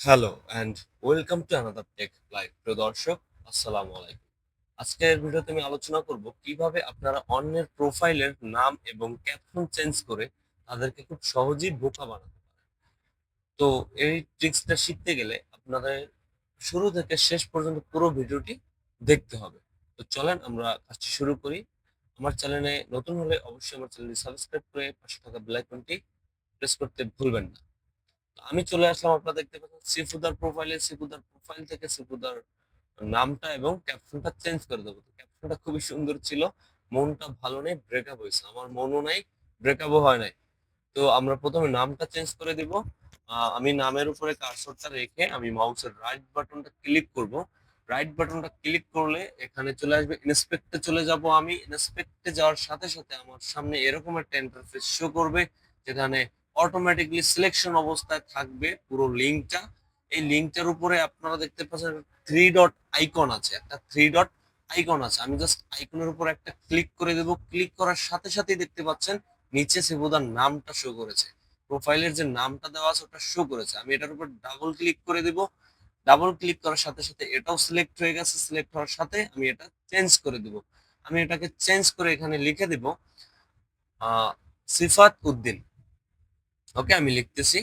Hello and welcome to another tech live প্রিয় দর্শক আসসালামু আলাইকুম আজকের ভিডিওতে আমি আলোচনা করব কীভাবে আপনারা অন্যের প্রোফাইলের নাম এবং ক্যাপশন চেঞ্জ করে তাদেরকে খুব সহজেই বোকা বানাতে পারেন। তো এই ট্রিক্সটা শিখতে গেলে আপনাদের শুরু থেকে শেষ পর্যন্ত পুরো ভিডিওটি দেখতে হবে। তো চলেন আমরা কাজটি শুরু করি। আমার চ্যানেলে নতুন হলে অবশ্যই আমার চ্যানেলটি সাবস্ক্রাইব করে পাশে থাকা বেল আইকনটি প্রেস করতে ভুলবেন না। আমি চলে আসলাম আপনারা দেখতে পাচ্ছেন সিফুদার প্রোফাইলে সিফুদার প্রোফাইল থেকে সিফুদার নামটা এবং ক্যাপশনটা চেঞ্জ করে দেবো। ক্যাপশনটা খুবই সুন্দর ছিল, মনটা ভালো নেই ব্রেকআপ হয়েছে। আমার মনও নাই ব্রেকআপও হয় নাই। তো আমরা প্রথমে নামটা চেঞ্জ করে দিব। আমি নামের উপরে কার্সরটা রেখে আমি মাউসের রাইট বাটনটা ক্লিক করব। রাইট বাটনটা ক্লিক করলে এখানে চলে আসবে ইন্সপেক্টে চলে যাব আমি। ইন্সপেক্টে যাওয়ার সাথে সাথে আমার সামনে এরকম একটা ইন্টারফেস শো করবে, যেখানে অটোমেটিকলি সিলেকশন অবস্থায় থাকবে পুরো লিঙ্কটা এই লিঙ্কটার উপরে আপনারা দেখতে পাচ্ছেন থ্রি ডট আইকন আছে। একটা থ্রি ডট আইকন আছে। আমি জাস্ট আইকনের উপর একটা ক্লিক করে দেব। ক্লিক করার সাথে সাথেই দেখতে পাচ্ছেন নিচে সেবুদার নামটা শো করেছে। প্রোফাইলের যে নামটা দেওয়া আছে ওটা শো করেছে। আমি এটার উপর ডাবল ক্লিক করে দেব। ডাবল ক্লিক করার সাথে সাথে এটাও সিলেক্ট হয়ে গেছে। সিলেক্ট হওয়ার সাথে আমি এটা চেঞ্জ করে দেব। আমি এটাকে চেঞ্জ করে এখানে লিখে দেব সিফাত উদ্দিন। ওকে আমি লিখতেছি।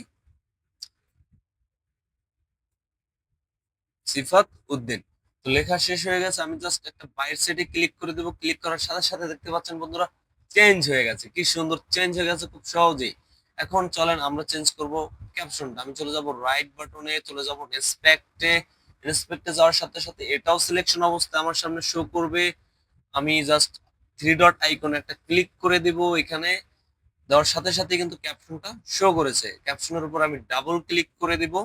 সিফাত উদ্দিন। তো লেখা শেষ হয়ে গেছে, আমি জাস্ট একটা বাইর সাইডে ক্লিক করে দেবো। ক্লিক করার সাথে সাথে দেখতে পাচ্ছেন বন্ধুরা চেঞ্জ হয়ে গেছে। কি সুন্দর চেঞ্জ হয়ে গেছে, খুব সহজেই। এখন চলেন, আমরা চেঞ্জ করব ক্যাপশনটা আমি চলে যাব রাইট বাটনে চলে যাব রেসপেক্টে রেসপেক্টে যাওয়ার সাথে সাথে এটাও সিলেকশন অবস্থায় আমার সামনে শো করবে। আমি জাস্ট থ্রি ডট আইকনে একটা ক্লিক করে দিব এখানে। দেওয়ার সাথে সাথে কিন্তু ক্যাপশনটা শো করেছে। ক্যাপশনের উপর আমি ডাবল ক্লিক করে দিব।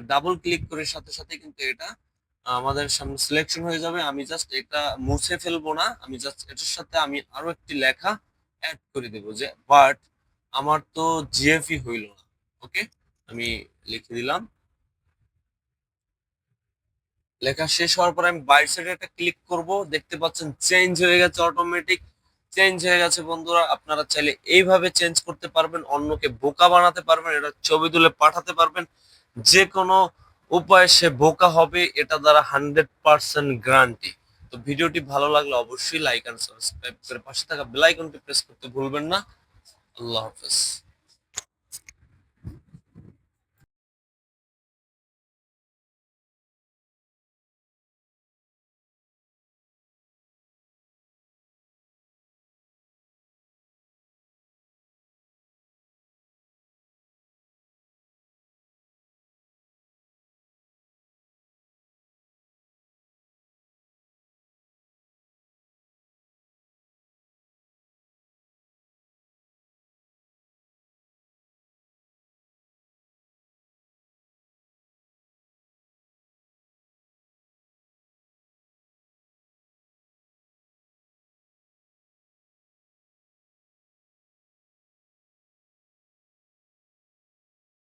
ডাবল ক্লিক করে সাথে সাথে কিন্তু এটা আমাদের সামনে সিলেকশন হয়ে যাবে। আমি জাস্ট এটা মুছে ফেলব না। আমি জাস্ট এটার সাথে আমি আরও একটি লেখা অ্যাড করে দেব যে বাট আমার তো জিএফই হইল না। ওকে আমি লিখে দিলাম। লেখা শেষ হওয়ার পর আমি বাইর সাইডে একটা ক্লিক করব। দেখতে পাচ্ছেন চেঞ্জ হয়ে গেছে অটোমেটিক চেঞ্জ হয়ে গেছে বন্ধুরা। আপনারা চাইলে এইভাবে চেঞ্জ করতে পারবেন, অন্যকে বোকা বানাতে পারবেন এটা ছবি তুলে পাঠাতে পারবেন। যে কোনো উপায়ে সে বোকা হবে, এটা দ্বারা হান্ড্রেড পার্সেন্ট গ্যারান্টি তো ভিডিওটি ভালো লাগলে অবশ্যই লাইক অ্যান্ড সাবস্ক্রাইব করে পাশে থাকা বেলাইকনটি প্রেস করতে ভুলবেন না। আল্লাহ হাফেজ।